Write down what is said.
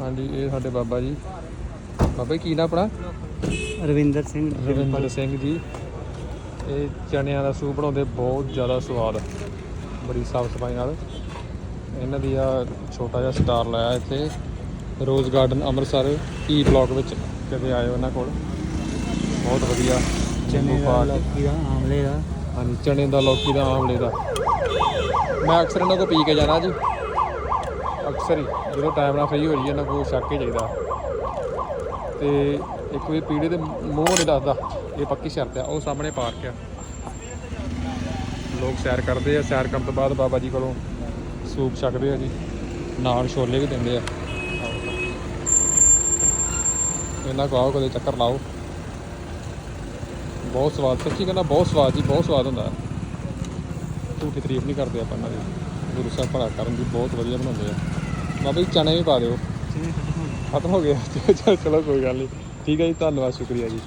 ਹਾਂਜੀ ਇਹ ਸਾਡੇ ਬਾਬਾ ਜੀ। ਬਾਬਾ ਜੀ ਕੀ ਨਾ ਆਪਣਾ? ਰਵਿੰਦਰ ਸਿੰਘ ਰਵਿੰਦਰ ਸਿੰਘ ਜੀ। ਇਹ ਚਨਿਆਂ ਦਾ ਸੂਪ ਬਣਾਉਂਦੇ ਬਹੁਤ ਜ਼ਿਆਦਾ ਸਵਾਦ। ਬੜੀ ਸਾਫ਼ ਸਫ਼ਾਈ ਨਾਲ। ਇਹਨਾਂ ਦੀ ਆ ਛੋਟਾ ਜਿਹਾ ਸਟਾਰ ਲਾਇਆ ਇੱਥੇ rose garden Amritsar E block ਵਿੱਚ ਕਦੇ ਆਏ ਉਹਨਾਂ ਕੋਲ। ਬਹੁਤ ਵਧੀਆ ਚਨੇ ਦਾ। ਲੌਕੀ ਦਾ ਆਮਲੇ ਦਾ। ਹਾਂਜੀ ਚਨੇ ਦਾ ਲੌਕੀ ਦਾ ਆਮਲੇ ਦਾ। ਮੈਂ ਅਕਸਰ ਇਹਨਾਂ ਕੋ ਪੀ ਕੇ ਜਾਣਾ ਜੀ। ਅਕਸਰ ਹੀ ਜਦੋਂ ਟਾਈਮ ਨਾਲ ਫ੍ਰੀ ਹੋ ਜਾਈਏ ਇਹਨਾਂ ਕੋ ਛੱਕ ਕੇ ਜਾਈਦਾ। ਤੇ ਇੱਕ ਵੀ ਪੀੜੇ ਦੇ ਮੂੰਹ ਨਹੀਂ ਦੱਸਦਾ, ਇਹ ਪੱਕੀ ਸ਼ਰਤ ਆ, ਉਹ ਸਾਹਮਣੇ ਪਾਰਕ ਆ। ਲੋਕ ਸੈਰ ਕਰਦੇ ਆ, ਸੈਰ ਕਰਨ ਤੋਂ ਬਾਅਦ ਬਾਬਾ ਜੀ ਕੋਲੋਂ ਸੂਪ ਛਕਦੇ ਆ ਜੀ, ਨਾਲ ਛੋਲੇ ਵੀ ਦਿੰਦੇ ਆ। ਇਹਨਾਂ ਕੋ ਆਓ, ਕਦੇ ਚੱਕਰ ਲਾਓ। ਬਹੁਤ ਸਵਾਦ, ਸੱਚੀ ਕਹਿੰਦਾ ਬਹੁਤ ਸਵਾਦ ਜੀ, ਬਹੁਤ ਸਵਾਦ ਹੁੰਦਾ। ਝੂਠੀ ਤਾਰੀਫ ਨਹੀਂ ਕਰਦੇ ਆਪਾਂ ਇਹਨਾਂ ਦੀ। ਗੁਰੂ ਸਾਹਿਬ ਭਲਾ ਕਰਨ ਦੀ ਬਹੁਤ ਵਧੀਆ ਬਣਾਉਂਦੇ ਆ। ਬਾਬਾ ਜੀ ਚਨੇ ਵੀ ਪਾ ਦਿਓ। ਖਤਮ ਹੋ ਗਿਆ। ਚਲੋ ਕੋਈ ਗੱਲ ਨਹੀਂ ਠੀਕ ਹੈ ਜੀ ਧੰਨਵਾਦ ਸ਼ੁਕਰੀਆ ਜੀ।